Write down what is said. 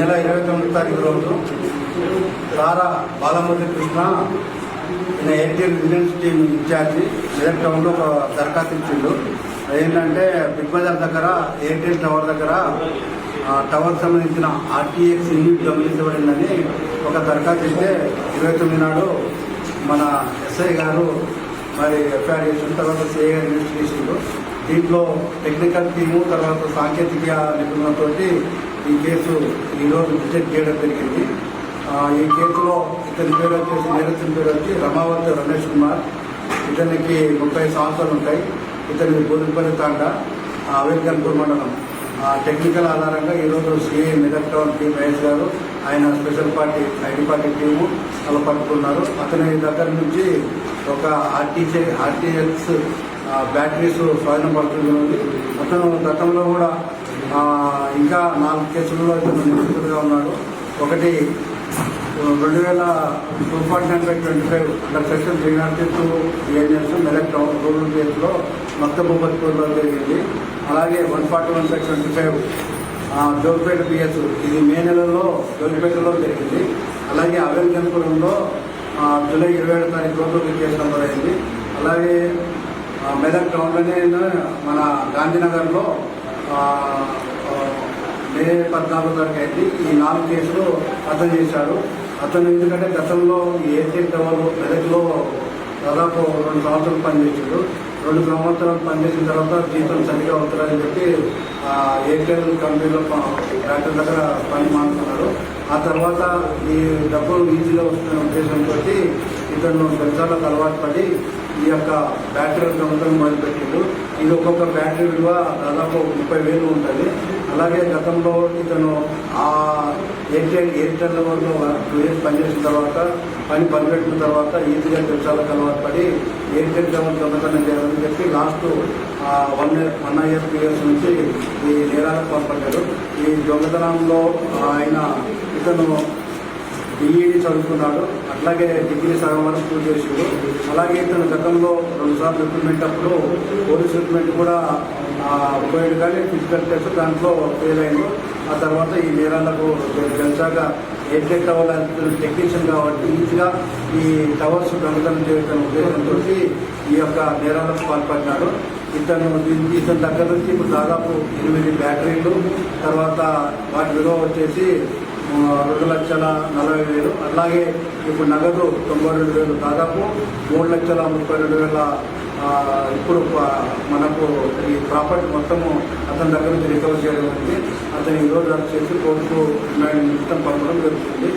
నెల ఇరవై తొమ్మిది తారీఖు రోజు తారా బాలమూర్తి కృష్ణ ఈయన Airtel vigilance team in charge Medak టౌన్లో ఒక దరఖాస్తు ఇచ్చిండు. ఏంటంటే బిగ్ బజార్ దగ్గర ఎయిర్టెల్ టవర్ దగ్గర టవర్ సంబంధించిన ఆర్టీఎక్స్ యూనిట్ గమనించబడిందని ఒక దరఖాస్తు ఇస్తే ఇరవై తొమ్మిది నాడు మన ఎస్ఐ గారు మరి ఎఫ్ఐఆర్ చేసిన తర్వాత సిఐ గారు ఇన్వెస్టిగేషన్లు దీంట్లో టెక్నికల్ టీము తర్వాత సాంకేతిక నిపుణులతోటి ఈ కేసు ఈరోజు విజిట్ చేయడం జరిగింది. ఈ కేసులో ఇతని పేరు వచ్చేసి నేరస్తుని పేరు వచ్చి రమావతి రమేష్ కుమార్. ఇతనికి ముప్పై సంవత్సరాలు ఉంటాయి. ఇతని బోధిపల్లి తాండ అవేర్కన్పూర్ మండలం ఆ, టెక్నికల్ ఆధారంగా ఈరోజు CI Medak town T Mahesh గారు ఆయన special party ID party team అలా పట్టుకున్నారు అతని దగ్గర నుంచి ఒక ఆర్టీసీ ఆర్టీఎక్స్ బ్యాటరీస్ స్వాధీనం పడుతుంది అతను గతంలో కూడా ఇంకా నాలుగు కేసులలో ఇతను నిందితుడుగా ఉన్నాడు. ఒకటి రెండు వేల two forty nine by twenty five under section three not two BNS Medak town rural కేసులో మక్తబూబత్పూర్లో జరిగింది. అలాగే one forty one by twenty five Jogipet PS ఇది మే నెలలో జోగిపేటలో జరిగింది. అలాగే అవెల్ జనపురంలో జూలై ఇరవై ఏడు తారీఖు రోజు కేసు నమోదైంది. అలాగే మెదక్ టౌన్లోనే మన గాంధీనగర్లో మే పద్నాలుగు తారీఖు అయింది. ఈ నాలుగు కేసులు అతను చేశాడు అతను ఎందుకంటే గతంలో ఈ ఎయిర్టెల్ టవర్ మెదక్లో దాదాపు రెండు సంవత్సరాలు పనిచేసాడు రెండు సంవత్సరాలు పనిచేసిన తర్వాత జీతం సరిగా అవుతారని చెప్పి ఎయిర్టెల్ కంపెనీలో డాక్టర్ దగ్గర పని మానుకున్నాడు. ఆ తర్వాత ఈ డబ్బులు ఈజీగా వస్తున్న ఉద్దేశంతో ఇతను పెంచాలకు అలవాటు పడి ఈ యొక్క బ్యాటరీ దొంగతనం మొదలుపెట్టిండు ఇది ఒక్కొక్క బ్యాటరీ విలువ దాదాపు ముప్పై వేలు ఉంటుంది. అలాగే గతంలో ఇతను ఆ ఎయిర్టెల్ ఎయిర్టెల్ వరకు టూ ఇయర్స్ పనిచేసిన తర్వాత పని పనిపెట్టిన తర్వాత ఈజీగా పెంచాలకు అలవాటు పడి ఎయిర్టెల్ టవర్ దొంగతనం చేయాలని చెప్పి last one year one year two years నుంచి ఈ నేరాలకు పాల్పడ్డాడు. ఈ దొంగతనంలో ఆయన ఇతను బీఈడీ చదువుకున్నాడు. అట్లాగే డిగ్రీ సగం వరకు పూర్తి చేసాడు. అలాగే ఇతను గతంలో రెండుసార్లు రిక్రూట్మెంట్ అప్పుడు పోలీస్ రిక్రూట్మెంట్ కూడా పోయాడు కానీ ఫిజికల్ టెస్ట్ దాంట్లో ఫెయిల్ అయింది. ఆ తర్వాత ఈ నేరాలకు గెలిచాక ఎయిర్టెక్ టవర్ టెక్నీషియన్ కాబట్టి ఈజీగా ఈ టవర్స్ దొంగతనం చేయడం ఉద్దేశంతో ఈ యొక్క నేరాలకు పాల్పడ్డాడు. ఇతను ఇతని దగ్గర నుంచి ఇప్పుడు దాదాపు ఎనిమిది బ్యాటరీలు తర్వాత వాటి విలువ వచ్చేసి రెండు లక్షల నలభై వేలు. అలాగే ఇప్పుడు నగదు తొంభై రెండు వేలు. దాదాపు మూడు లక్షల ముప్పై రెండు వేల ఇప్పుడు మనకు ఈ ప్రాపర్టీ మొత్తము అతని దగ్గర నుంచి రికవర్ చేయడం జరిగింది. అతను ఈరోజు అరెస్ట్ చేసి కోర్టుకు రిమాండ్ నిమిత్తం పంపడం జరుగుతుంది.